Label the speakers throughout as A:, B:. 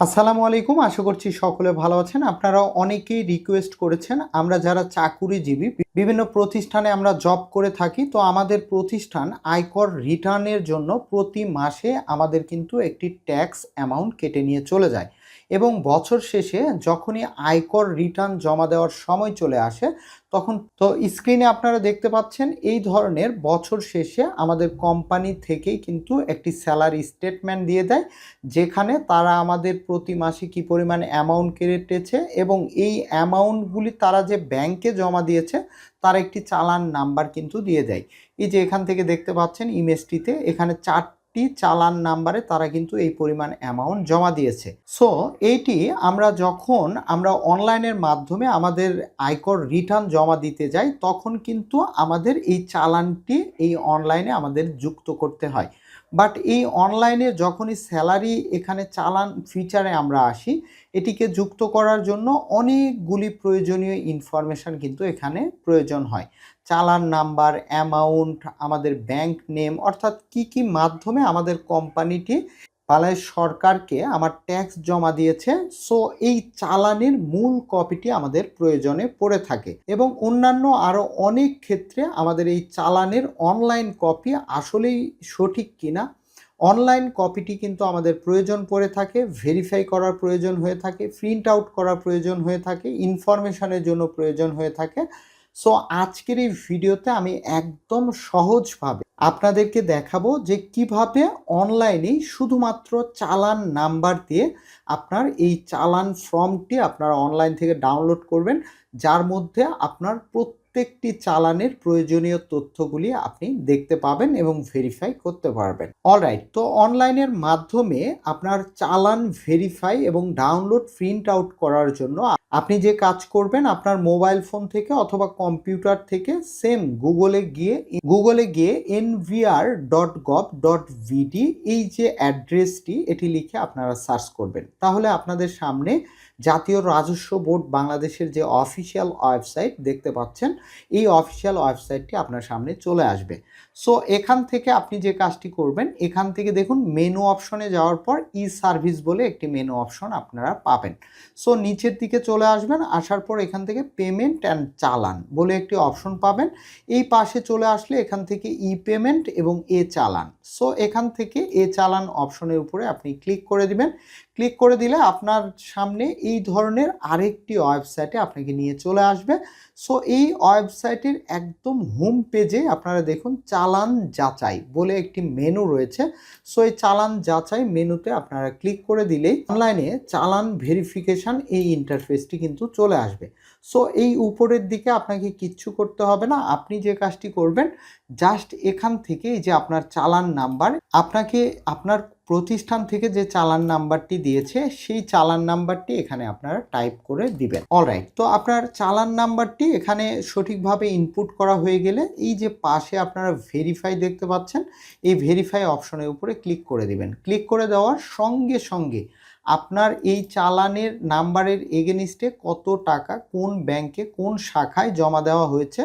A: আসসালামু আলাইকুম, আশা করছি সকলে ভালো আছেন। আপনারা অনেকেই রিকোয়েস্ট করেছেন, আমরা যারা চাকুরিজীবী, বিভিন্ন প্রতিষ্ঠানে আমরা জব করে থাকি, তো আমাদের প্রতিষ্ঠান আয়কর রিটার্নের জন্য প্রতি মাসে আমাদের কিন্তু একটি ট্যাক্স অ্যামাউন্ট কেটে নিয়ে চলে যায়। এবং বছর শেষে যখনই আয়কর রিটার্ন জমা দেওয়ার সময় চলে আসে, তখন তো স্ক্রিনে আপনারা দেখতে পাচ্ছেন এই ধরনের বছর শেষে আমাদের কোম্পানি থেকেই কিন্তু একটি স্যালারি স্টেটমেন্ট দিয়ে দেয়, যেখানে তারা আমাদের প্রতি মাসে কি পরিমাণ অ্যামাউন্ট কেটেছে এবং এই অ্যামাউন্টগুলি তারা যে ব্যাংকে জমা দিয়েছে, তার একটি চালান নাম্বার কিন্তু দিয়ে দেয়। এই যে এখান থেকে দেখতে পাচ্ছেন ইমেজটিতে এখানে চারটি চালান নাম্বারে তারা কিন্তু এই পরিমাণ অ্যামাউন্ট জমা দিয়েছে। সো এইটি আমরা যখন আমরা অনলাইনের মাধ্যমে আমাদের আয়কর রিটার্ন জমা দিতে যাই, তখন কিন্তু আমাদের এই চালানটি এই অনলাইনে আমাদের যুক্ত করতে হয়। বাট এই অনলাইনে যখনই স্যালারি এখানে চালান ফিচারে আমরা আসি, এটিকে যুক্ত করার জন্য অনেকগুলি প্রয়োজনীয় ইনফরমেশান কিন্তু এখানে প্রয়োজন হয়। চালান নাম্বার অ্যামাউন্ট আমাদের ব্যাংক নেম অর্থাৎ কি কি মাধ্যমে আমাদের কোম্পানিটি বাংলাদেশ সরকারকে আমার ট্যাক্স জমা দিয়েছে। সো এই চালানের মূল কপিটি আমাদের প্রয়োজনে পড়ে থাকে এবং অন্যান্য আরও অনেক ক্ষেত্রে আমাদের এই চালানের অনলাইন কপি আসলেই সঠিক কিনা। অনলাইন কপিটি কিন্তু আমাদের প্রয়োজন পড়ে থাকে ভেরিফাই করার প্রয়োজন হয়ে থাকে প্রিন্ট আউট করার প্রয়োজন হয়ে থাকে ইনফরমেশনের জন্য প্রয়োজন হয়ে থাকে। সো আজকের এই ভিডিওতে আমি একদম সহজভাবে আপনাদেরকে দেখাবো যে কীভাবে অনলাইনে শুধুমাত্র চালান নাম্বার দিয়ে আপনার এই চালান ফর্মটি আপনারা অনলাইন থেকে ডাউনলোড করবেন, যার মধ্যে আপনার প্রত্যেকটি চালানের প্রয়োজনীয় তথ্যগুলি আপনি দেখতে পাবেন এবং ভেরিফাই করতে পারবেন। অলরাইট তো অনলাইনের মাধ্যমে আপনার চালান ভেরিফাই এবং ডাউনলোড প্রিন্ট আউট করার জন্য আপনি যে কাজ করবেন আপনার মোবাইল ফোন থেকে অথবা কম্পিউটার থেকে সেম গুগলে গিয়ে গুগলে গিয়ে NVR dot gov dot VD এই যে অ্যাড্রেসটি এটি লিখে আপনারা সার্চ করবেন। তাহলে আপনাদের সামনে জাতীয় রাজস্ব বোর্ড বাংলাদেশের যে অফিসিয়াল ওয়েবসাইট দেখতে পাচ্ছেন এই অফিসিয়াল ওয়েবসাইটটি আপনার সামনে চলে আসবে। সো এখান থেকে আপনি যে কাজটি করবেন, এখান থেকে দেখুন মেনু অপশনে যাওয়ার পর ই সার্ভিস বলে একটি মেনু অপশন আপনারা পাবেন। সো নিচের দিকে চলে আসবেন, আসার পর এখান থেকে পেমেন্ট অ্যান্ড চালান বলে একটি অপশন পাবেন। এই পাশে চলে আসলে এখান থেকে ই পেমেন্ট এবং এ চালান সো এখান থেকে এ চালান অপশনের উপরে আপনি ক্লিক করে দিবেন। ক্লিক করে দিলে আপনার সামনে এই ধরনের আরেকটি ওয়েবসাইটে আপনাকে নিয়ে চলে আসবে। সো এই ওয়েবসাইটের একদম হোম পেজে আপনারা দেখুন চালান যাচাই বলে একটি মেনু রয়েছে। সো এই চালান যাচাই মেনুতে আপনারা ক্লিক করে দিলেই অনলাইনে চালান ভেরিফিকেশান এই ইন্টারফেসটি কিন্তু চলে আসবে। সো এই উপরের দিকে আপনাকে কিচ্ছু করতে হবে না। আপনি যে কাজটি করবেন জাস্ট এখান থেকে যে আপনার চালান নাম্বার আপনাকে আপনার প্রতিষ্ঠান থেকে যে চালান নাম্বারটি দিয়েছে, সেই চালান নাম্বারটি এখানে আপনারা টাইপ করে দিবেন। অলরাইট তো আপনার চালান নাম্বারটি এখানে সঠিকভাবে ইনপুট করা হয়ে গেলে এই যে পাশে আপনারা ভেরিফাই দেখতে পাচ্ছেন, এই ভেরিফাই অপশনের উপরে ক্লিক করে দিবেন। ক্লিক করে দেওয়ার সঙ্গে সঙ্গে আপনার এই চালানের নাম্বারের এগেনিস্টে কত টাকা কোন ব্যাংকে কোন শাখায় জমা দেওয়া হয়েছে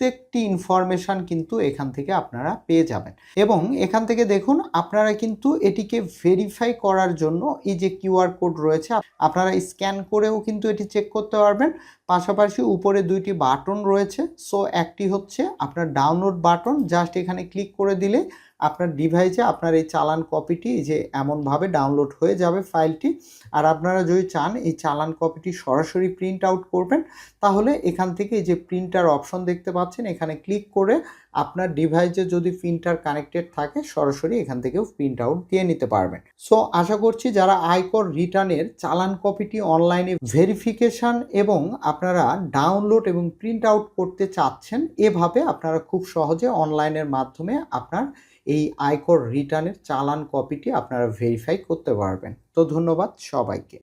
A: প্রত্যেকটি ইনফরমেশান কিন্তু এখান থেকে আপনারা পেয়ে যাবেন। এবং এখান থেকে দেখুন, আপনারা কিন্তু এটিকে ভেরিফাই করার জন্য এই যে কিউআর কোড রয়েছে, আপনারা স্ক্যান করেও কিন্তু এটি চেক করতে পারবেন। পাশাপাশি উপরে দুইটি বাটন রয়েছে। সো একটি হচ্ছে আপনার ডাউনলোড বাটন জাস্ট এখানে ক্লিক করে দিলে আপনার ডিভাইসে আপনার এই চালান কপিটি যে এমনভাবে ডাউনলোড হয়ে যাবে ফাইলটি আর আপনারা যদি চান এই চালান কপিটি সরাসরি প্রিন্ট আউট করবেন, তাহলে এখান থেকে যে প্রিন্টার অপশন দেখতে পাচ্ছেন, এখানে ক্লিক করে আপনার ডিভাইসে যদি প্রিন্টার কানেক্টেড থাকে, সরাসরি এখান থেকেও প্রিন্ট আউট দিয়ে নিতে পারবেন। সো আশা করছি যারা আয়কর রিটার্নের চালান কপিটি অনলাইনে ভেরিফিকেশান এবং আপনারা ডাউনলোড এবং প্রিন্ট আউট করতে চাচ্ছেন, এভাবে আপনারা খুব সহজে অনলাইনের মাধ্যমে আপনার এই আয়কর রিটার্নের চালান কপিটি আপনারা ভেরিফাই করতে পারবেন। তো ধন্যবাদ সবাইকে।